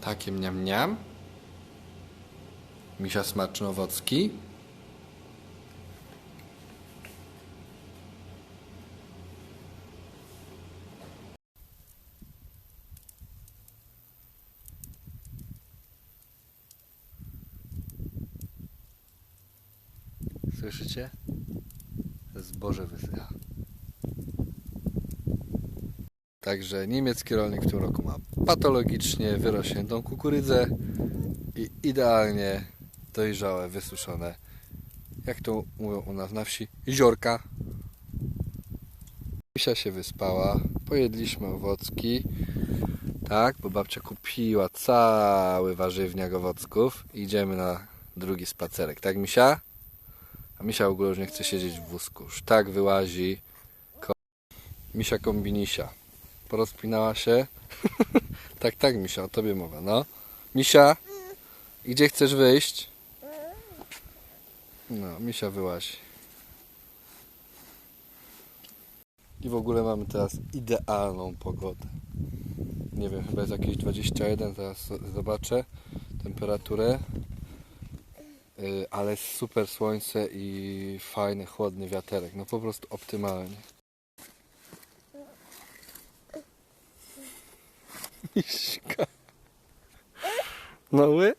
Takie mniam mniam. Misia smaczno-owocki. Słyszycie? Zboże wysycha. Także niemiecki rolnik w tym roku ma patologicznie wyrośniętą kukurydzę i idealnie dojrzałe, wysuszone, jak to mówią u nas na wsi, ziorka. Misia się wyspała, pojedliśmy owocki, tak, bo babcia kupiła cały warzywniak owocków. Idziemy na drugi spacerek, tak Misia? A Misia w ogóle już nie chce siedzieć w wózku, już tak wyłazi. Misia kombinisia porozpinała się. tak, tak, Misia, o tobie mowa, no. Misia, gdzie chcesz wyjść? No, Misia wyłazi. I w ogóle mamy teraz idealną pogodę. Nie wiem, chyba jest jakieś 21, zaraz zobaczę temperaturę. Yy, Ale super słońce i fajny, chłodny wiaterek. No po prostu optymalnie. Miśka. Mały?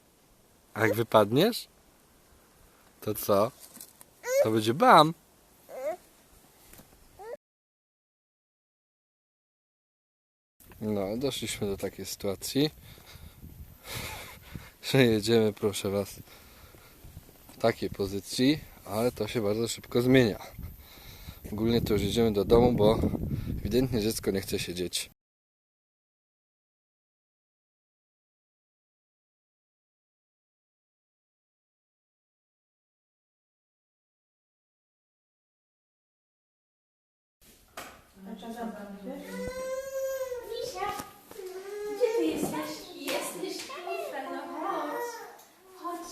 A jak wypadniesz? To co? To będzie bam. No, doszliśmy do takiej sytuacji, że jedziemy, proszę Was, w takiej pozycji, ale to się bardzo szybko zmienia. Ogólnie to już jedziemy do domu, bo ewidentnie dziecko nie chce siedzieć. Misia, gdzie ty jesteś? Jesteś tutaj, no chodź. Chodź.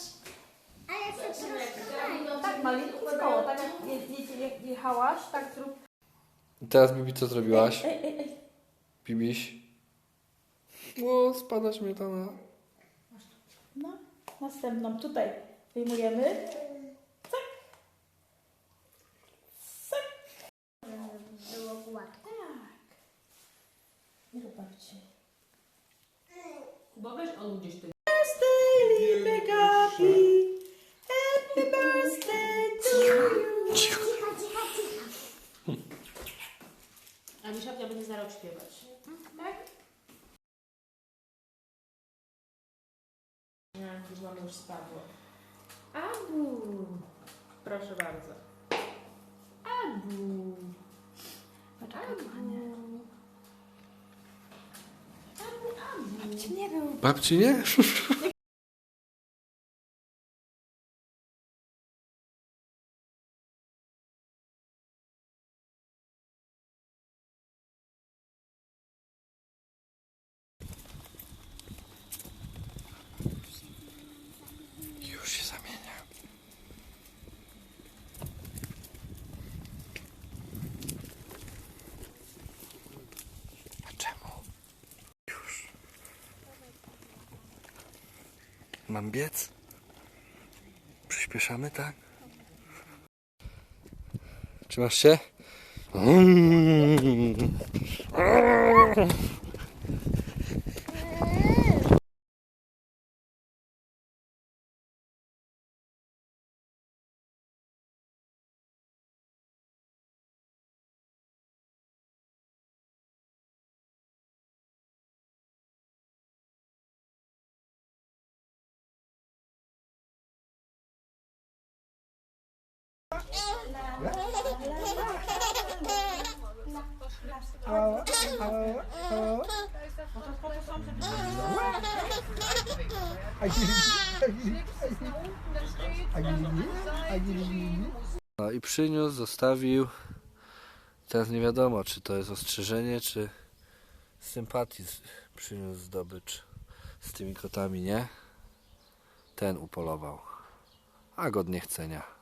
Ale to trochę No Tak, malutko koło, tak jak je, je, je, jechałaś, tak zrób. I teraz Bibi co zrobiłaś? Ej, ej, ej. Bibiś? O, spada śmietana. No, następną tutaj wyjmujemy. Babci. Bo weź on gdzieś ty. Birthday, liebe Gabi. Happy birthday to you. Cicho, cicho, cicho. A Misia będzie za rok śpiewać. Tak? Nie, już mamy już spadło. Abu. Proszę bardzo. Abu. Abu. Nie był. Babci nie? Mam biec? Przyspieszamy, tak? Trzymasz się? No i przyniósł, zostawił. Teraz nie wiadomo, czy to jest ostrzeżenie, czy sympatii przyniósł zdobycz z tymi kotami, nie? Ten upolował. A go od niechcenia.